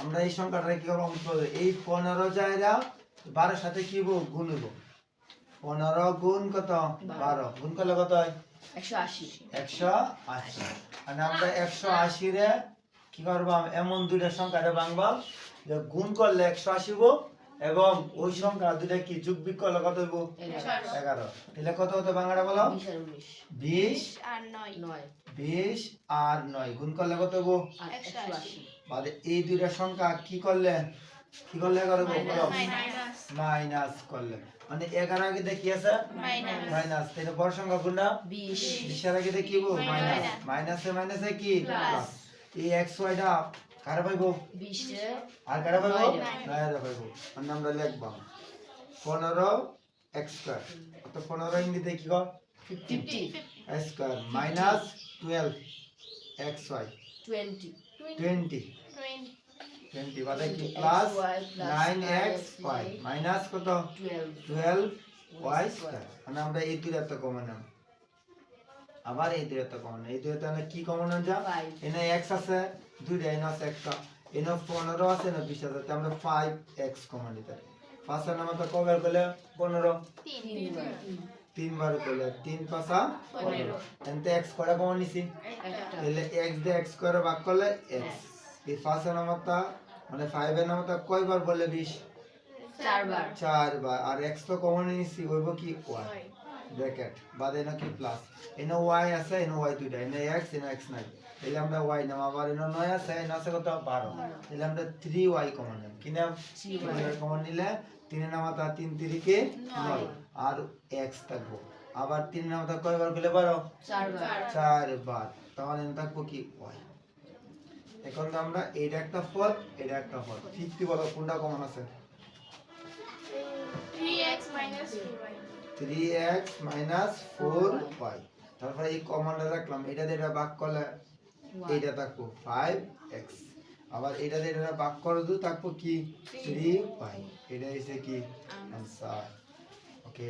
আমরা এই সংখ্যাটা কি করব? অঙ্ক? এই পনেরো জায়গা বারোর সাথে কি হব গুণ হইব। পনেরো গুণ কত? বারো। গুণ করলে কত হয়? একশো আশি। একশো আশি। মানে আমরা একশো আশি রে কি করব? এমন দুইটা সংখ্যাটা ভাঙবাম যে গুণ করলে একশো আশি হব এবং ওই সংখ্যা দুইটা কি যোগ বিগ করলে কত হইব? এগারো। তাহলে কত হতো বাংলাটা বলো? বিশ আর নয় নয়। বিশ আর নয়। গুণ করলে কত হইব? একশো আশি। বাদে এই দুইটা সংখ্যা কি করলে? কি করলে এগারো মাইনাস মাইনাস করলে। মানে এগারো আগে দেখি আছে? মাইনাস মাইনাস তাহলে বড় সংখ্যা কোনটা? বিশ। বিশের আগে দেখি মাইনাস. মাইনাসে মাইনাসে কি? এই এক্স ওয়াইটা কারা পাইবো? আর কারা পাইবো। নয়টা পাইবো। মানে আমরা লিখবাম পনেরো এক্স স্কোয়ার তো পনেরো ইংরেজিতে কি কর? Fifty square minus twelve X Y twenty twenty twenty twenty কি plus nine X Y minus কত? টুয়েলভ টুয়েলভ ওয়াই স্কোয়ার মানে আমরা এই একটা কমন আবার এই একটা কমন এই একটা কি কমন যা? এনে এক্স আছে দুইটা এনে আছে একটা। এনে পনেরো আছে না বিশ আছে। আমরা ফাইভ এক্স কমন নিতে পারি। পাঁচের নামে তো কবে করলে পনেরো। তিন তিনবার করলে তিন পাঁচা পনেরো। এতে এক্স করে কমন নিছি? তাহলে এক্স দিয়ে এক্স করে ভাগ করলে এক্স এই পাঁচের নামতা মানে ফাইভের নামতা কয়বার বললে বিশ চারবার। চারবার। আর এক্স তো কমন নিছি হইব কি? ওয়াই নয় ব্র্যাকেট বাদে এনে কি প্লাস এনে ওয়াই আছে এনে ওয়াই দুইটা এনে এক্স এনে এক্স নাই। তাহলে আমরা ওয়াই নাম আবার এনে নয় আছে এনে আছে কত? বারো। তাহলে আমরা থ্রি ওয়াই কমন নেব কি নাম. কমন নিলে তিনে নামা নামাতা তিন তিরিকে নয়। আর এক্স থাকব। আবার তিন নামাতা কয়বার করলে বারো চারবার। তাহলে এনে থাকব কি? ওয়াই এখন তো আমরা এটা একটা পদ এটা একটা পদ ফিফটি বলো? কোনটা কমন আছে? Three X minus two Y three X minus four Y তারপরে এই কমনটা রাখলাম এটা দিয়ে এটা ভাগ করলে এইটা থাকব ফাইভ এক্স আবার এটা দিয়ে এটা ভাগ করে দু থাকব কি? থ্রি ওয়াই এটা হচ্ছে কি? Answer okay